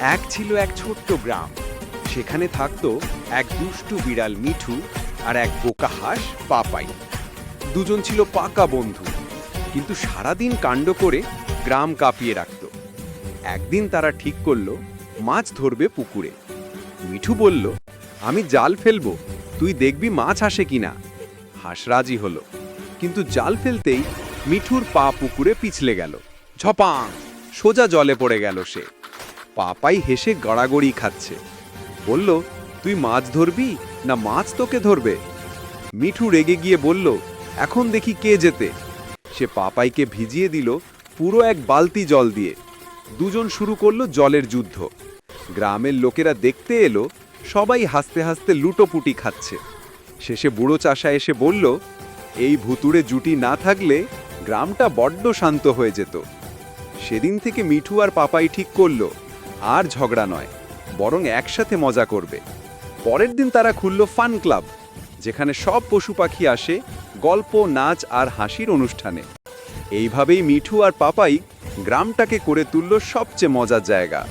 এক ছিল এক ছোট্ট গ্রাম। সেখানে থাকতো এক দুষ্টু বিড়াল মিঠু আর এক বোকা হাঁস পাপাই। দুজন ছিল পাকা বন্ধু, কিন্তু সারাদিন কাণ্ড করে গ্রাম কাঁপিয়ে রাখত। একদিন তারা ঠিক করল, মাছ ধরবে পুকুরে। মিঠু বলল, আমি জাল ফেলব, তুই দেখবি মাছ আসে কিনা? হাঁস রাজি হলো, কিন্তু জাল ফেলতেই মিঠুর পা পুকুরে পিছলে গেল। ঝপাং! সোজা জলে পড়ে গেল সে। পাপাই হেসে গড়াগড়ি খাচ্ছে। বলল, তুই মাছ ধরবি না মাছ তোকে ধরবে? মিঠু রেগে গিয়ে বলল, এখন দেখি কে যেতে। সে পাপাইকে ভিজিয়ে দিল পুরো এক বালতি জল দিয়ে। দুজন শুরু করল জলের যুদ্ধ। গ্রামের লোকেরা দেখতে এলো, সবাই হাসতে হাসতে লুটোপুটি খাচ্ছে। শেষে বুড়ো চাষা এসে বলল, এই ভুতুড়ে জুটি না থাকলে গ্রামটা বড্ড শান্ত হয়ে যেত। সেদিন থেকে মিঠু আর পাপাই ঠিক করল আর ঝগড়া নয়, বরং একসাথে মজা করবে। পরের দিন তারা খুলল ফান ক্লাব, যেখানে সব পশু পাখি আসে, গল্প, নাচ আর হাসির অনুষ্ঠানে। এইভাবেই মিঠু আর পাপাই গ্রামটাকে করে তুলল সবচেয়ে মজার জায়গা।